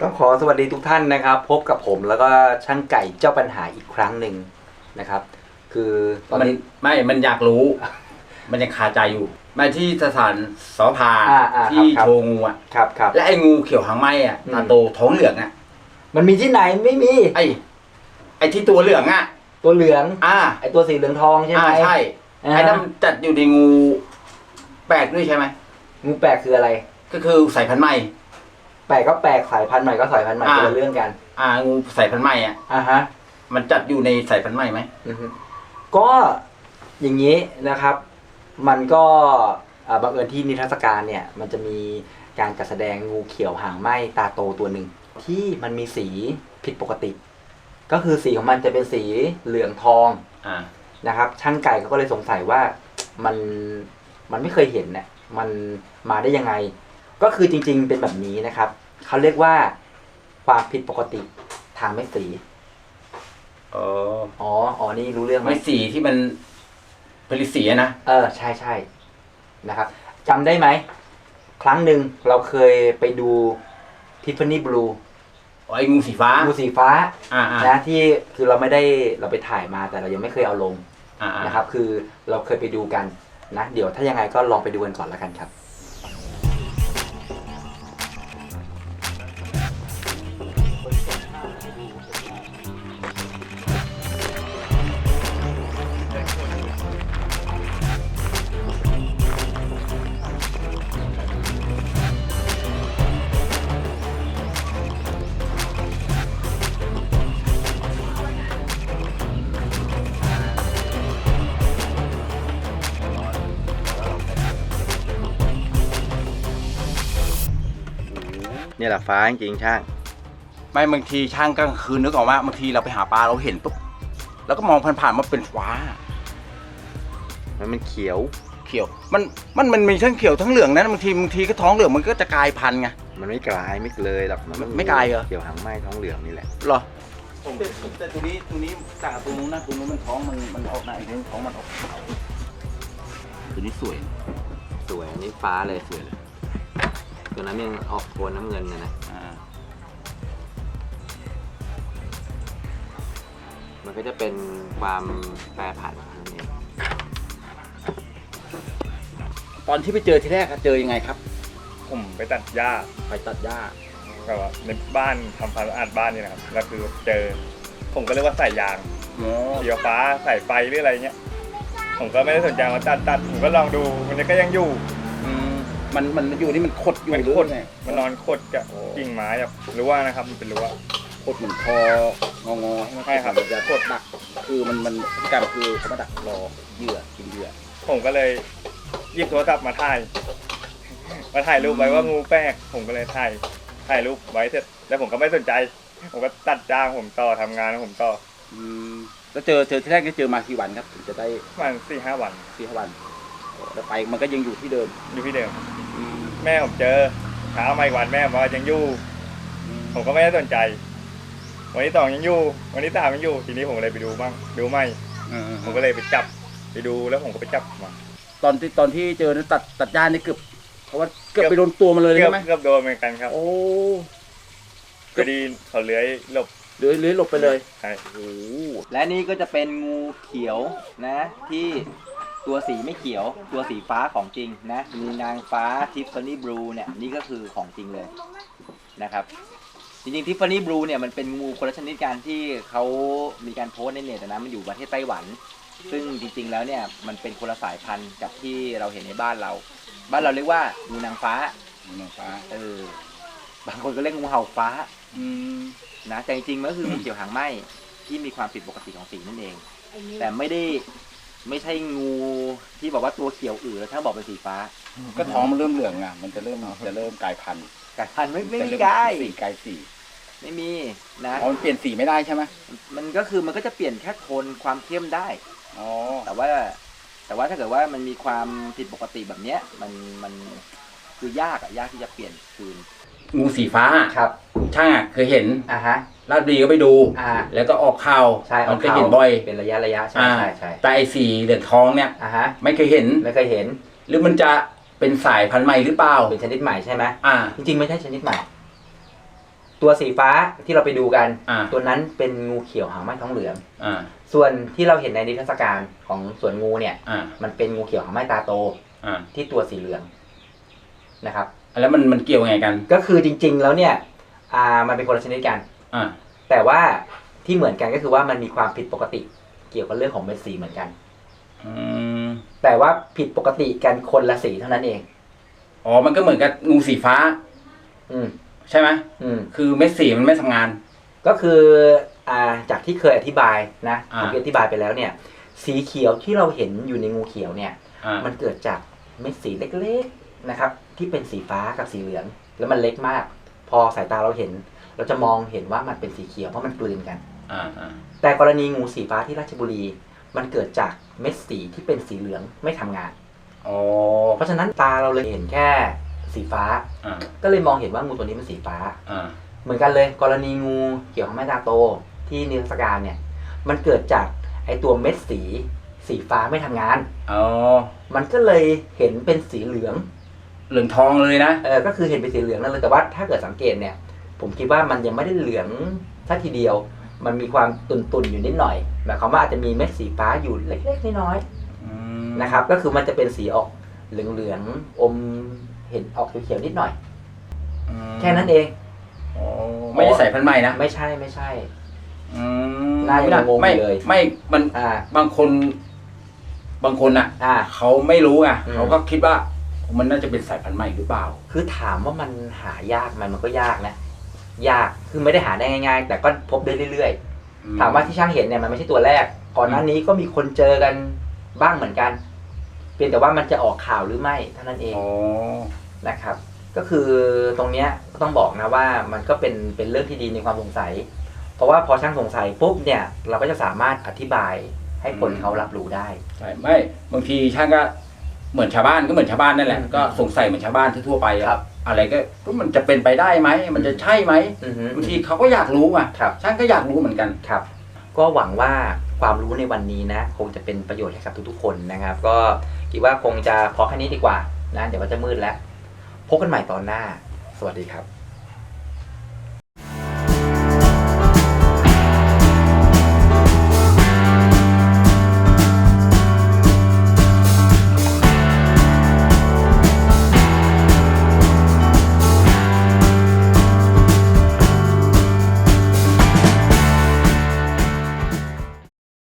ต้องขอสวัสดีทุกท่านนะครับ พบกับผมแล้วก็ช่างไก่เจ้าปัญหาอีกครั้งหนึ่งนะครับ คือตอนมันนี้ไม่ มันอยากรู้ มันยังคาใจอยู่มาที่สถานสอพาอ่าอ่าที่ครับโชว์งูอะ ครับครับ และไอ้งูเขียวหางไหมอะอืม ตาโตท้องเหลืองอะ มันมีที่ไหนไม่มีไอ้ ไอ้ที่ตัวเหลืองอะ ตัวเหลืองอ่า ไอตัวสีเหลืองทองใช่ไหมอ่าใช่ อ่าไอ้นั่นมันจัดอยู่ในงูแปลกด้วยใช่ไหม งูแปลกคืออะไร ก็คือสายพันธุ์ใหม่ แปลกก็แปลกสายพันธุ์ใหม่ก็สายพันธุ์ใหม่อ่า คนละเรื่องกันอ่างูสายพันธุ์ใหม่อะ อ่าฮะ มันจัดอยู่ในสายพันธุ์ใหม่ไหม อือฮึก็อย่างนี้นะครับ มันก็อ่าบังเอิญที่นิทรรศการเนี่ย มันจะมีการจัดแสดงงูเขียวหางไหมตาโตตัวหนึ่ง ที่มันมีสีผิดปกติ ก็คือสีของมันจะเป็นสีเหลืองทองอ่า นะครับ ช่างไก่เขาก็เลยสงสัยว่ามันมันไม่เคยเห็นเนี่ยมันมาได้ยังไง ก็คือจริง ๆ เป็นแบบนี้นะครับ เขาเรียกว่าความผิดปกติทางเม็ดสี อ๋ออ๋อ อ๋อ นี่รู้เรื่องไหมไม่สีที่มันผลิตสีอะนะ เออ ใช่ใช่นะครับจำได้ไหม ครั้งหนึ่งเราเคยไปดูทิฟฟานี่บลูอ๋อไอ้งูสีฟ้า งูสีฟ้า อ่าอ่านะที่คือเราไม่ได้เราไปถ่ายมาแต่เรายังไม่เคยเอาลงอ่าอ่านะครับ คือเราเคยไปดูกันนะ เดี๋ยวถ้ายังไงก็ลองไปดูกันก่อนแล้วกันครับ นี่แหละฟ้าจริงๆช่าง ไม่บางทีช่างกลางคืนนึกออกว่าบางทีเราไปหาปลาเราเห็นปุ๊บแล้วก็มองผ่านๆมาเป็นฟ้า มันมันเขียวเขียว มันมันมันมีทั้งเขียวทั้งเหลืองนะบางทีบางทีก็ท้องเหลืองมันก็จะกลายพันธุ์ไง มันไม่กลายไม่เลยหรอกมันไม่กลายเหรอ เขียวหางไหม้ท้องเหลืองนี่แหละเหรอแต่แต่ตัวนี้ตัวนี้ต่างกับตัวนู้นนะตัวนู้นมันท้องมันมันออกไหนตัวนี้ท้องมันออกขาวตัวนี้สวย สวยอันนี้ฟ้าเลยสวยเลย ตัวนั้นยังออกโทนน้ำเงินนะนะ อ่า มันก็จะเป็นความแปรผันนั่นเองตอนที่ไปเจอทีแรกอะเจอยังไงครับ ผมไปตัดหญ้าไปตัดหญ้า แบบว่าในบ้านทำความสะอาดบ้านนี่นะครับแล้วคือเจอ ผมก็เรียกว่าสายยางอ๋อสีฟ้าสายไฟหรืออะไรเงี้ย ผมก็ไม่ได้สนใจมาตัดตัดผมก็ลองดูมันก็ยังอยู่อื มมันมันมันอยู่นี่มันขดอยู่มันหรือขดไงมันนอนขดกับกิ่งไม้แบบรั้วนะครับมันเป็นรั้วขดเหมือนคององอใช่ครับมันจะกดดักคือมันมันพฤติกรรมคือเขามาดักรอเหยื่อกินเหยื่อผมก็เลยหยิบโทรศัพท์มาถ่ายมาถ่ายรูปไว้ว่างูแปลกผมก็เลยถ่ายถ่ายรูปไว้เสร็จแล้วผมก็ไม่สนใจ ผมก็ตัดจ้างผมต่อทำงานของผมต่ออืมแล้วเจอเจอที่แรกนี่เจอมากี่วันครับถึงจะได้ประมาณสี่ห้าวันสี่ห้าวันโอ้ แล้วไปมันก็ยังอยู่ที่เดิมอยู่ที่เดิม อืมแม่ผมเจอเช้ามาอีกวันแม่บอกว่ายังอยู่ผมก็ไม่ได้สนใจ วันที่สองยังอยู่ วันที่สามยังอยู่ ทีนี้ผมเลยไปดูบ้าง ดูไม่อืมอืมผมก็เลยไปจับ ไปดูแล้วผมก็ไปจับมาตอนที่ตอนที่เจอนั้นตัดตัดหญ้านี่เกือบเพราะว่าเกือบไปโดนตัวมันเลยเกือบใช่ไหมเกือบโดนเหมือนกันครับโอ้พอดีเขาเลื้อยหลบเลื้อยเลื้อยหลบไปเลยใช่โอ้และนี่ก็จะเป็นงูเขียวนะ ที่ ตัวสีไม่เขียวตัวสีฟ้าของจริงนะมีนางฟ้าทิฟฟานี่บลูเนี่ยนี่ก็คือของจริงเลยนะครับจริงๆทิฟฟานี่บลูเนี่ยมันเป็นงูคนละชนิดกันที่เขามีการโพสต์ในเน็ตนะมันอยู่ประเทศไต้หวัน ซึ่งจริงๆแล้วเนี่ยมันเป็นคนละสายพันธุ์กับที่เราเห็นในบ้านเรา บ้านเราเรียกว่างูนางฟ้านางฟ้าเออบางคนก็เรียกงูเห่าฟ้าอืมนะแต่จริงๆมันก็คืองูเขียวหางไหมที่มีความผิดปกติของสีนั่นเอง แต่ไม่ได้ ไม่ใช่งูที่บอกว่าตัวเขียวอือแล้วถ้าบอกเป็นสีฟ้าก็ท้องมันเริ่มเหลืองอะ มันจะเริ่มจะเริ่มกลายพันธุ์กายพันธุ์ไม่ไม่มีจะเริ่กายสีกลายสีไม่มีนะอ๋อมันเปลี่ยนสีไม่ได้ใช่ไหมมันก็คือมันก็จะเปลี่ยนแค่โทนความเข้มได้อ๋อแต่ว่า แต่ว่าถ้าเกิดว่ามันมีความผิดปกติแบบเนี้ย มันมันคือยากอะยากที่จะเปลี่ยนคืน งูสีฟ้าครับช่างอะเคยเห็นอ่าฮะ ลาดบุรีก็ไปดู อ่า แล้วก็ออกข่าวใช่มันก็เห็นบ่อยเป็นระยะระยะใช่อ่าใช่ใช่แต่ไอ้สีเหลืองทองเนี่ย อ่าฮะ ไม่เคยเห็น ไม่เคยเห็น หรือมันจะเป็นสายพันธุ์ใหม่หรือเปล่า เป็นชนิดใหม่ใช่ไหมอ่า จริงๆไม่ใช่ชนิดใหม่ ตัวสีฟ้าที่เราไปดูกัน อ่า ตัวนั้นเป็นงูเขียวหางไหม้ท้องเหลือง อ่า ส่วนที่เราเห็นในนิทรรศการของสวนงูเนี่ย อ่า มันเป็นงูเขียวหางไหม้ตาโต อ่า ที่ตัวสีเหลืองนะครับ แล้วมันมันเกี่ยวยังไงกัน ก็คือจริง ๆ แล้วเนี่ย อ่า มันเป็นคนละชนิดกัน อ่า แต่ว่าที่เหมือนกันก็คือว่ามันมีความผิดปกติ เกี่ยวกับเรื่องของเม็ดสีเหมือนกัน อืม แต่ว่าผิดปกติกันคนละสีเท่านั้นเอง อ๋อ มันก็เหมือนกับงูสีฟ้า อืม ใช่ไหม อืม คือเม็ดสีมันไม่ทำงาน ก็คืออ่าจากที่เคยอธิบายนะอ่า ผมอธิบายไปแล้วเนี่ย สีเขียวที่เราเห็นอยู่ในงูเขียวเนี่ย อ่า มันเกิดจากเม็ดสีเล็กๆนะครับ ที่เป็นสีฟ้ากับสีเหลือง แล้วมันเล็กมาก พอสายตาเราเห็น เราจะมองเห็นว่ามันเป็นสีเขียวเพราะมันกลืนกัน อ่าอ่าแต่กรณีงูสีฟ้าที่ราชบุรี มันเกิดจากเม็ดสีที่เป็นสีเหลืองไม่ทำงานอ๋อเพราะฉะนั้นตาเราเลยเห็นแค่สีฟ้า อ่าก็เลยมองเห็นว่างูตัวนี้มันสีฟ้า อ่าเหมือนกันเลย กรณีงูเกี่ยวกับแม่ตาโตที่นิทรรศการเนี่ย มันเกิดจากไอตัวเม็ดสี สีฟ้าไม่ทำงานอ๋อมันก็เลยเห็นเป็นสีเหลือง เหลืองทองเลยนะ เออก็คือเห็นเป็นสีเหลืองนั่นเลยแต่ว่าถ้าเกิดสังเกตเนี่ย ผมคิดว่ามันยังไม่ได้เหลืองสักทีเดียว มันมีความตุ่นๆอยู่นิดหน่อยหมายความว่าอาจจะมีเม็ดสีฟ้าอยู่เล็กๆน้อยอืมๆนะครับ ก็คือมันจะเป็นสีออกเหลืองๆอมเห็นออกเขียวๆนิดหน่อยอืมแค่นั้นเองอ๋อไม่ได้ใส่พันธุ์ใหม่นะไม่ใช่ไม่ใช่อืมน่าจะงงๆไม่อยู่เลย ไม่มันอ่าบางคน บางคนอะอ่าเขาไม่รู้ไงอืมเขาก็คิดว่า มันน่าจะเป็นสายพันธุ์ใหม่หรือเปล่า คือถามว่ามันหายากไหมมันก็ยากนะ ยากคือไม่ได้หาได้ง่าย ๆ แต่ก็พบได้เรื่อยๆ ถามว่าที่ช่างเห็นเนี่ยมันไม่ใช่ตัวแรก ก่อนหน้านี้ก็มีคนเจอกันบ้างเหมือนกัน เพียงแต่ว่ามันจะออกข่าวหรือไม่เท่านั้นเองอ๋อนะครับ ก็คือตรงเนี้ยก็ต้องบอกนะว่ามันก็เป็นเป็นเรื่องที่ดีในความสงสัย เพราะว่าพอช่างสงสัยปุ๊บเนี่ย เราก็จะสามารถอธิบายให้คนเขารับรู้ได้ใช่ไม่บางทีช่างก็ เหมือนชาวบ้านก็เหมือนชาวบ้านนั่นแหละอืมก็สงสัยเหมือนชาวบ้านทั่วๆไปอะครับ อะไรก็ก็มันจะเป็นไปได้ไหม มันจะใช่ไหมอือฮึบางทีเขาก็อยากรู้อะครับช่างก็อยากรู้เหมือนกันครับ ก็หวังว่าความรู้ในวันนี้นะ คงจะเป็นประโยชน์ให้กับทุกๆคนนะครับ ก็คิดว่าคงจะพอแค่นี้ดีกว่านะเดี๋ยวก็จะมืดแล้ว พบกันใหม่ตอนหน้า สวัสดีครับ